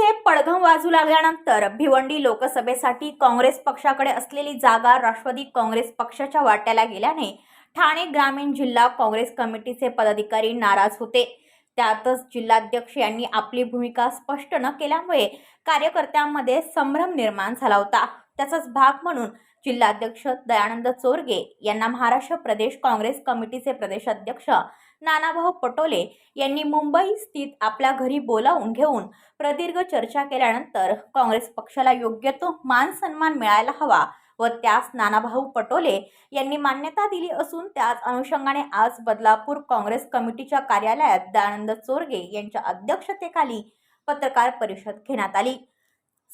पडघम वाजू लागल्यानंतर भिवंडी लोकसभेसाठी काँग्रेस पक्षाकडे असलेली जागा राष्ट्रवादी काँग्रेस पक्षाच्या वाट्याला गेल्याने ठाणे ग्रामीण जिल्हा काँग्रेस कमिटीचे पदाधिकारी नाराज होते. त्यातच जिल्हाध्यक्ष यांनी आपली भूमिका स्पष्ट न केल्यामुळे कार्यकर्त्यांमध्ये संभ्रम निर्माण झाला होता. त्याचाच भाग म्हणून जिल्हाध्यक्ष दयानंद चोरगे यांना महाराष्ट्र प्रदेश काँग्रेस कमिटीचे प्रदेशाध्यक्ष नानाभाऊ पटोले यांनी मुंबई स्थित आपल्या घरी बोलावून घेऊन प्रदीर्घ चर्चा केल्यानंतर काँग्रेस पक्षाला योग्य तो मान सन्मान मिळायला हवा व त्यास नानाभाऊ पटोले यांनी मान्यता दिली असून त्याच अनुषंगाने आज बदलापूर काँग्रेस कमिटीच्या कार्यालयात दयानंद चोरगे यांच्या अध्यक्षतेखाली पत्रकार परिषद घेण्यात आली.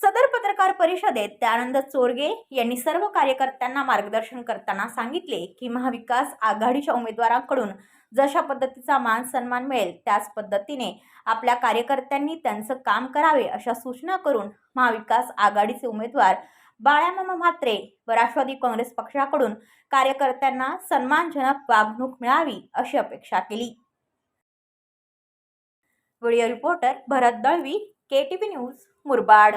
सदर पत्रकार परिषदेत दयानंद चोरगे यांनी सर्व कार्यकर्त्यांना मार्गदर्शन करताना सांगितले की महाविकास आघाडीच्या उमेदवारांकडून जशा पद्धतीचा मान सन्मान मिळेल त्याच पद्धतीने आपल्या कार्यकर्त्यांनी त्यांचं काम करावे अशा सूचना करून महाविकास आघाडीचे उमेदवार बाळ्यामामा म्हात्रे व राष्ट्रवादी काँग्रेस पक्षाकडून कार्यकर्त्यांना सन्मानजनक वागणूक मिळावी अशी अपेक्षा केली. Video reporter Bharat Dalvi K T V news Murbad.